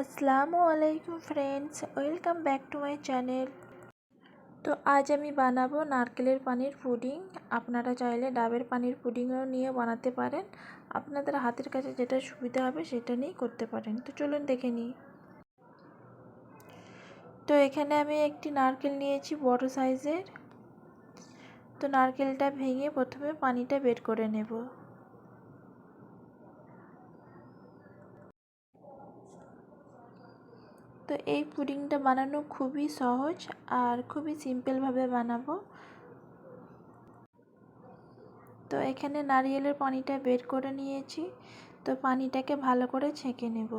আসসালামু আলাইকুম friends welcome back to my channel তো আজ আমি বানাবো নারকেলের পানির পুডিং। আপনারা চাইলে ডাবের পানির পুডিংও নিয়ে বানাতে পারেন। আপনাদের হাতের কাছে যেটা সুবিধা হবে সেটা নিয়েই করতে পারেন। তো চলুন দেখে নিই। তো এখানে আমি একটি নারকেল নিয়েছি বড় সাইজের তো নারকেলটা ভেঙে প্রথমে পানিটা বের করে নেব। তো এই পুডিংটা বানানো খুবই সহজ আর খুবই সিম্পলভাবে বানাবো। তো এখানে নারিয়েলের পানিটা বের করে নিয়েছি। তো পানিটাকে ভালো করে ছেঁকে নেব।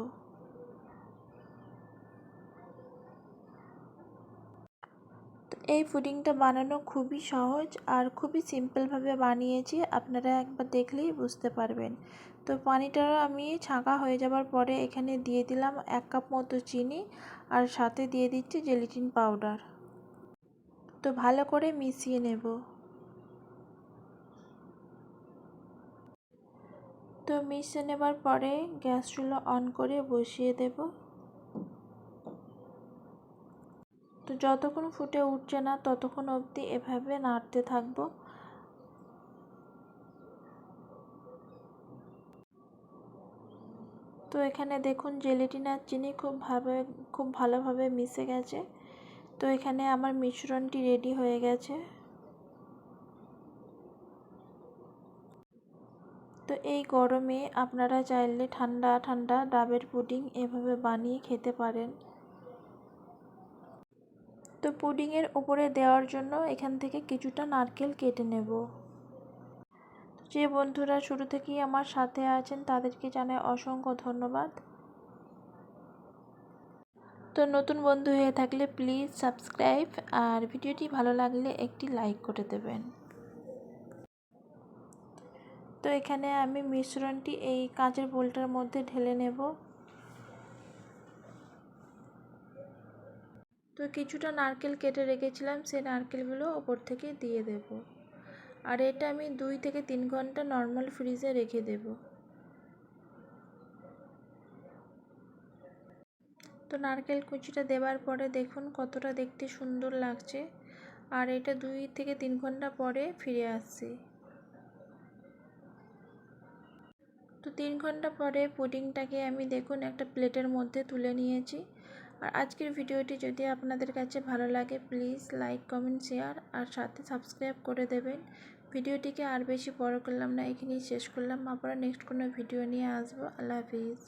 এই পুডিংটা বানানো খুবই সহজ আর খুবই সিম্পলভাবে বানিয়েছি। আপনারা একবার দেখলেই বুঝতে পারবেন। তো পানিটা আমি ছাঁকা হয়ে যাবার পরে এখানে দিয়ে দিলাম এক কাপ মতো চিনি আর সাথে দিয়ে দিচ্ছি জেলিটিন পাউডার। তো ভালো করে মিশিয়ে নেব। তো মিশিয়ে নেবার পরে গ্যাস চুলো অন করে বসিয়ে দেব। তো যতক্ষণ ফুটে উঠছে না, ততক্ষণ অবধি এভাবে নাড়তে থাকব। তো এখানে দেখুন, জেলেটিন আর চিনি খুব ভালো খুব ভালোভাবে মিশে গেছে। তো এখানে আমার মিশ্রণটি রেডি হয়ে গেছে। তো এই গরমে আপনারা চাইলে ঠান্ডা ঠান্ডা ডাবের পুডিং এভাবে বানিয়ে খেতে পারেন। তো পুডিংয়ের উপরে দেওয়ার জন্য এখান থেকে কিছুটা নারকেল কেটে নেব। যে বন্ধুরা শুরু থেকেই আমার সাথে আছেন, তাদেরকে জানাই অসংখ্য ধন্যবাদ। তো নতুন বন্ধু হয়ে থাকলে প্লিজ সাবস্ক্রাইব, আর ভিডিওটি ভালো লাগলে একটি লাইক করে দেবেন। তো এখানে আমি মিশ্রণটি এই কাঁচের বোলটার মধ্যে ঢেলে নেব। তো কিছুটা নারকেল কেটে রেখেছিলাম, সেই নারকেলগুলো ওপর থেকে দিয়ে দেবো। আর এটা আমি দুই থেকে তিন ঘণ্টা নর্মাল ফ্রিজে রেখে দেব। তো নারকেল কুচিটা দেওয়ার পরে দেখুন কতটা দেখতে সুন্দর লাগছে। আর এটা দুই থেকে তিন ঘণ্টা পরে ফিরে আসছি। তো তিন ঘণ্টা পরে পুডিংটাকে আমি দেখুন একটা প্লেটের মধ্যে তুলে নিয়েছি। আর আজকের ভিডিওটি যদি আপনাদের কাছে ভালো লাগে প্লিজ লাইক কমেন্ট শেয়ার আর সাথে সাবস্ক্রাইব করে দেবেন। ভিডিওটিকে আর বেশি বড় করলাম না, এখানেই শেষ করলাম। আবার নেক্সট কোনো ভিডিও নিয়ে আসব। আল্লাহ হাফিজ।